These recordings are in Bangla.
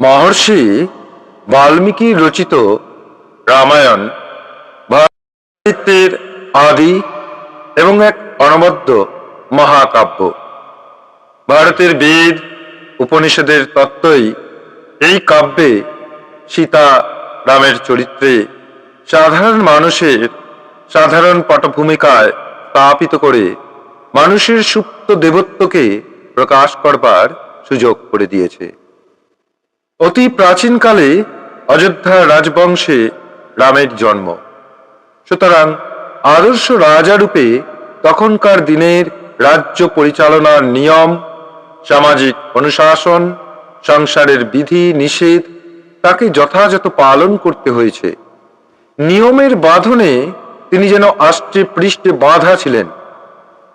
মহর্ষি বাল্মীকি রচিত রামায়ণ সাহিত্যের আদি এবং এক অনবদ্য মহাকাব্য। ভারতের বেদ, উপনিষদের তত্ত্বই এই কাব্যে সীতা রামের চরিত্রে সাধারণ মানুষের সাধারণ পটভূমিকায় স্থাপিত করে মানুষের সুপ্ত দেবত্বকে প্রকাশ করবার সুযোগ করে দিয়েছে। অতি প্রাচীনকালে অযোধ্যা রাজবংশে রামের জন্ম। সুতরাং আদর্শ রাজারূপে তখনকার দিনের রাজ্য পরিচালনার নিয়ম, সামাজিক অনুশাসন, সংসারের বিধি নিষেধ, তাকে যথাযথ পালন করতে হয়েছে। নিয়মের বাঁধনে তিনি যেন আষ্টে পৃষ্ঠে বাঁধা ছিলেন।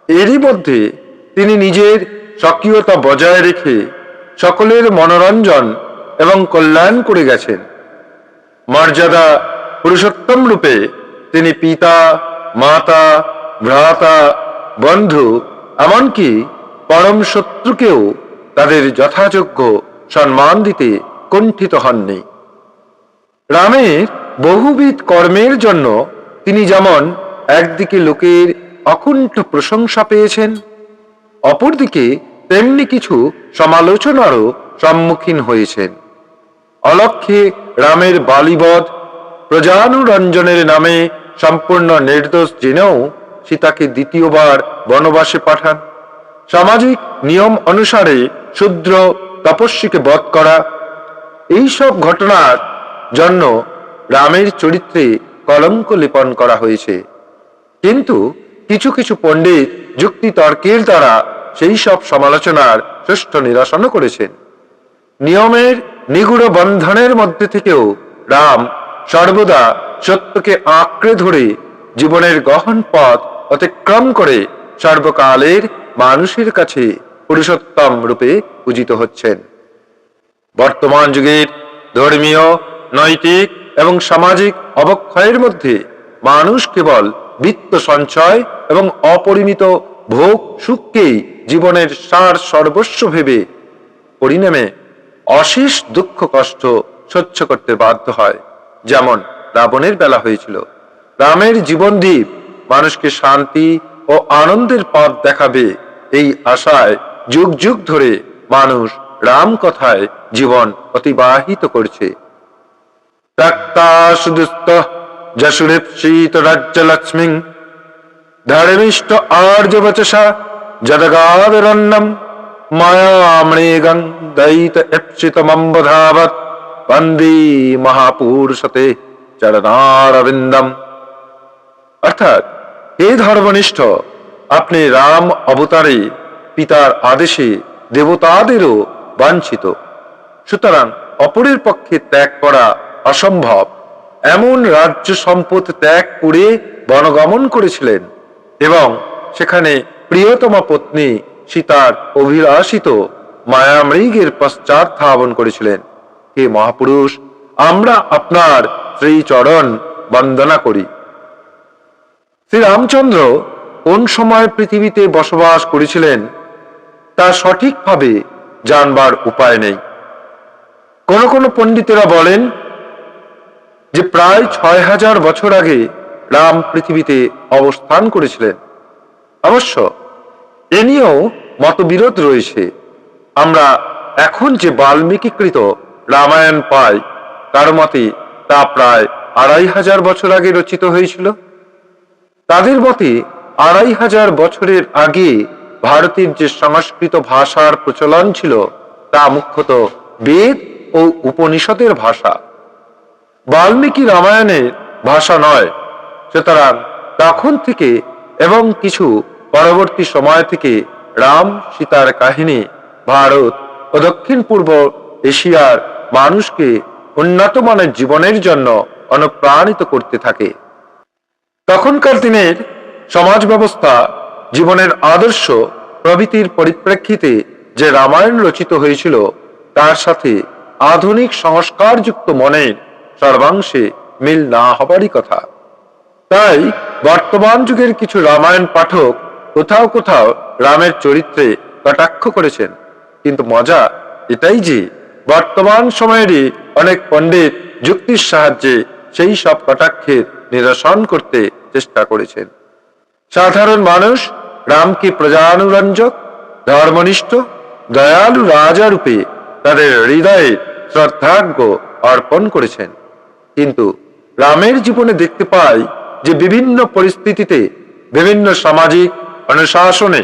এরই মধ্যে তিনি নিজের সক্রিয়তা বজায় রেখে সকলের মনোরঞ্জন এবং কল্যাণ করে গেছেন। মর্যাদা পুরুষোত্তম রূপে তিনি পিতা, মাতা, ভ্রাতা, বন্ধু, এমনকি পরম শত্রুকেও তাদের যথাযোগ্য সম্মান দিতে কুণ্ঠিত হননি। রামের বহুবিধ কর্মের জন্য তিনি যেমন একদিকে লোকের অকুণ্ঠ প্রশংসা পেয়েছেন, অপরদিকে তেমনি কিছু সমালোচনারও সম্মুখীন হয়েছেন। অলক্ষে রামের বালিবধ প্রজানুরঞ্জনের নামে সম্পূর্ণ নির্দোষ জেনেও সীতাকে দ্বিতীয়বার বনবাসে পাঠান। সামাজিক নিয়ম অনুসারে শূদ্র তপস্বীকে বধ করা। এই সব ঘটনার জন্য রামের চরিত্রে কলঙ্ক লেপন করা হয়েছে। কিন্তু কিছু কিছু পণ্ডিত যুক্তি তর্কের দ্বারা সেই সব সমালোচনার সুষ্ঠু নিরসনও করেছেন। নিয়মের নিগুড় বন্ধনের মধ্যে থেকেও রাম সর্বদা সত্যকে আঁকড়ে ধরে জীবনের গহন পথ অতিক্রম করে সর্বকালের মানুষের কাছে পুরুষোত্তম রূপে পূজিত হচ্ছেন। বর্তমান যুগের ধর্মীয়, নৈতিক এবং সামাজিক অবক্ষয়ের মধ্যে মানুষ কেবল বিত্ত সঞ্চয় এবং অপরিমিত ভোগ সুখকেই জীবনের সার সর্বস্ব ভেবে পরিণামে অশেষ দুঃখ, কষ্ট সহ্য করতে বাধ্য হয়। যেমন রাবণের বেলা হয়েছিল। রামের জীবনদ্বীপ মানুষকে শান্তি ও আনন্দের পথ দেখাবে এই আশায় যুগ যুগ ধরে মানুষ রাম কথায় জীবন অতিবাহিত করছে। ধর্মিষ্ঠ আর্যবচসা জদগাদরন্নম মায়ামৃগং দয়িত এপ্সিতমম্বধাবৎ বন্দে মহাপুরুষতে চরণারবিন্দম অর্থাৎ হে ধর্মনিষ্ঠ আপনি রাম অবতারে পিতার আদেশে দেবতাদেরও বাঞ্ছিত সুতরাং অপরের পক্ষে ত্যাগ করা অসম্ভব। এমন রাজ্য সম্পদ ত্যাগ করে বনগমন করেছিলেন এবং সেখানে প্রিয়তমা পত্নী সীতার অভিলাষিত মায়ামৃগের পশ্চাৎ ধাবন করেছিলেন। হে মহাপুরুষ, আমরা আপনার শ্রীচরণ বন্দনা করি। শ্রী রামচন্দ্র কোন সময় পৃথিবীতে বসবাস করেছিলেন, তা সঠিকভাবে জানবার উপায় নেই। কোন কোন পণ্ডিতেরা বলেন যে প্রায় ছয় হাজার বছর আগে রাম পৃথিবীতে অবস্থান করেছিলেন। অবশ্য এ নিয়েও মতবিরোধ রয়েছে। আমরা এখন যে বাল্মীকিকৃত রামায়ণ পাই, তার মতে তা প্রায় আড়াই হাজার বছর আগে রচিত হয়েছিল। তাদের মতে আড়াই হাজার বছরের আগে ভারতের যে সংস্কৃত ভাষার প্রচলন ছিল, তা মুখ্যত বেদ ও উপনিষদের ভাষা। বাল্মীকি রামায়ণের ভাষা নয়, সুতরাং তখন থেকে এবং কিছু পরবর্তী সময় থেকে রাম সীতার কাহিনী, ভারত ও দক্ষিণ পূর্ব এশিয়ার মানুষকে উন্নত মানের জীবনের জন্য অনুপ্রাণিত করতে থাকে। তখনকার দিনের সমাজ ব্যবস্থা, জীবনের আদর্শ, প্রভৃতির পরিপ্রেক্ষিতে যে রামায়ণ রচিত হয়েছিল, তার সাথে আধুনিক সংস্কারযুক্ত মনের সর্বাংশে মিল না হবারই কথা। তাই বর্তমান যুগের কিছু রামায়ণ পাঠক কোথাও কোথাও রামের চরিত্রে কটাক্ষ করেছেন। কিন্তু মজা এটাই যে, বর্তমান সময়েরই অনেক পণ্ডিত যুক্তির সাহায্যে সেই সব কটাক্ষের নিরসন করতে চেষ্টা করেছেন। সাধারণ মানুষ রামকে প্রজানুরঞ্জক, ধর্মনিষ্ঠ, দয়ালু রাজা রূপে তাদের হৃদয়ে শ্রদ্ধার্ঘ্য অর্পণ করেছেন। কিন্তু রামের জীবনে দেখতে পাই যে বিভিন্ন পরিস্থিতিতে বিভিন্ন সামাজিক অনুশাসনে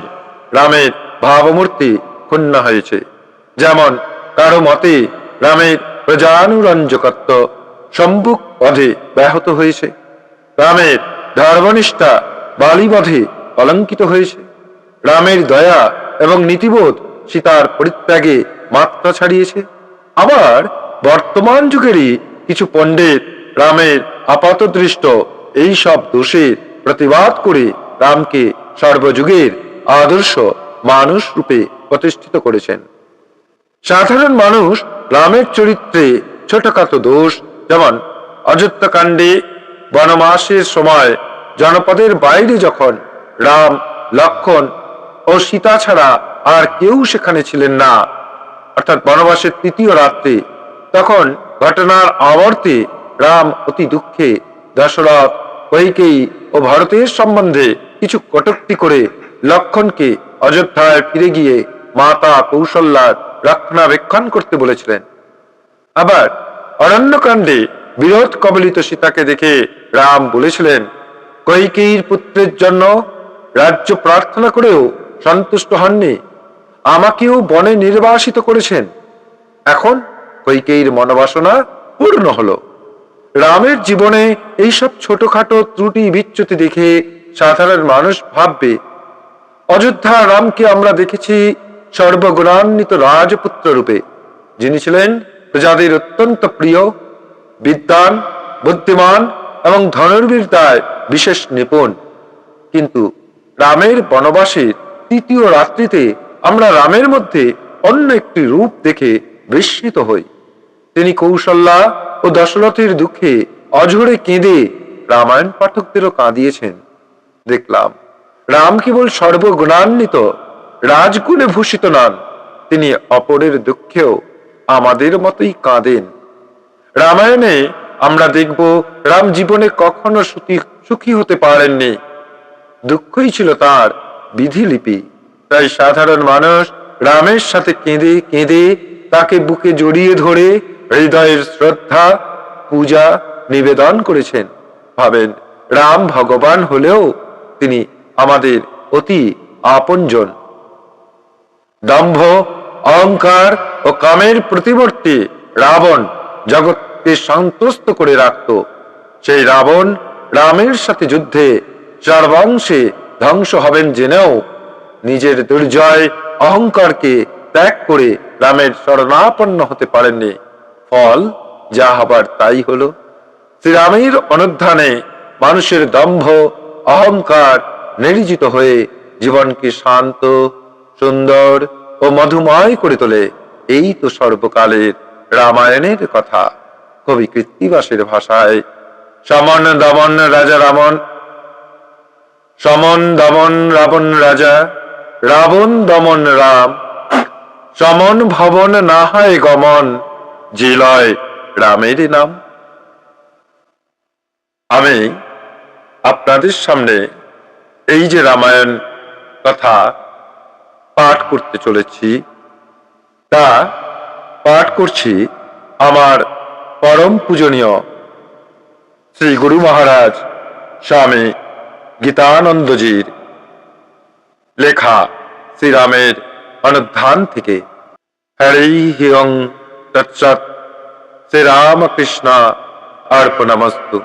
রামের ভাবমূর্তি ক্ষুণ্ণ হয়েছে। যেমন কারও মতে রামের প্রজানুরঞ্জকত্ব সম্মুখ পথে ব্যাহত হয়েছে। রামের ধর্মনিষ্ঠা বালিবধে অলঙ্কিত হয়েছে। রামের দয়া এবং নীতিবোধ সীতার পরিত্যাগে মাত্রা ছাড়িয়েছে। আবার বর্তমান যুগেরই কিছু পণ্ডিত রামের আপাতদৃষ্ট এই সব দোষের প্রতিবাদ করে রামকে সর্বযুগের আদর্শ মানুষ রূপে প্রতিষ্ঠিত করেছেন। সাধারণ মানুষ রামের চরিত্রে ছোটখাটো দোষ, যেমন অযোধ্যাকাণ্ডে বনমাসের সময় জনপদের বাইরে যখন রাম, লক্ষণ ও সীতা ছাড়া আর কেউ সেখানে ছিলেন না, অর্থাৎ বনবাসের তৃতীয় রাত্রে, তখন ঘটনার আবর্তে রাম অতি দুঃখে, দশরথ কৈকেয়ী ও ভারতের সম্বন্ধে কিছু কটূক্তি করে লক্ষণকে অযোধ্যায় ফিরে গিয়ে মাতা কৌশল্যার রক্ষণাবেক্ষণ করতে বলেছিলেন। আবার অরণ্যকাণ্ডে বিরোধ কবলিত সীতাকে দেখে রাম বলেছিলেন, কৈকেয়ীর পুত্রের জন্য রাজ্য প্রার্থনা করেও সন্তুষ্ট হননি। আমাকেও বনে নির্বাসিত করেছেন। এখন কৈকেয়ীর মনোবাসনা পূর্ণ হল। রামের জীবনে এইসব ছোটখাটো ত্রুটি বিচ্যুতি দেখে সাধারণ মানুষ ভাববে, অযোধ্যা রামকে আমরা দেখেছি সর্বগুণান্বিত রাজপুত্র রূপে, যিনি ছিলেন প্রজাদের অত্যন্ত প্রিয়, বিদ্বান, বুদ্ধিমান এবং ধনুর্বিদ্যায় বিশেষ নিপুণ। কিন্তু রামের বনবাসের তৃতীয় রাত্রিতে আমরা রামের মধ্যে অন্য একটি রূপ দেখে বিস্মিত হই। তিনি কৌশল্যা ও দশরথের দুঃখে অঝরে কেঁদে রামায়ণ পাঠকদেরও কাঁদিয়েছেন। দেখলাম। রাম কেবল সর্বগুণান্বিত, রাজগুণে ভূষিত নন, তিনি অপরের দুঃখেও আমাদের মতোই কাঁদেন। রামায়ণে আমরা দেখব, রাম জীবনে কখনো সুখী হতে পারেননি। দুঃখই ছিল তার বিধিলিপি, তাই সাধারণ মানুষ রামের সাথে কেঁদে কেঁদে তাকে বুকে জড়িয়ে ধরে হৃদয়ের শ্রদ্ধা, পূজা, নিবেদন করেছেন। ভাবেন, রাম ভগবান হলেও তিনি আমাদের অতি আপনজন। দম্ভ, অহংকার ও কামের প্রতিবর্তী রাবণ জগৎকে সন্তুষ্ট করে রাখত। সেই রাবণ রামের সাথে যুদ্ধে সর্বাংশে ধ্বংস হবেন জেনেও নিজের দুর্জয় অহংকারকে ত্যাগ করে রামের শরণাপন্ন হতে পারেননি। ফল, যা হবার তাই হলো। শ্রীরামের অনুধানে মানুষের দম্ভ অহংকার নির্জিত হয়ে জীবনকে শান্ত, সুন্দর ও মধুময় করে তোলে। এই তো সর্বকালের রামায়ণের কথা। কবি কৃত্তিবাসের ভাষায়, সমন দমন রাজা রামন, সমন দমন রাবণ রাজা, রাবণ দমন রাম, সমন ভবন না হয় গমন, জিলয় রামের নাম। আমি আপনাদের সামনে এই যে রামায়ণ কথা পাঠ করতে চলেছি, তা পাঠ করছি আমার পরম পূজনীয় শ্রী গুরু মহারাজ স্বামী গীতানন্দজির লেখা শ্রীরামের অনুধান থেকে। হরি হিয়ং তৎসৎ। শ্রীরামকৃষ্ণ অর্পণমস্তু।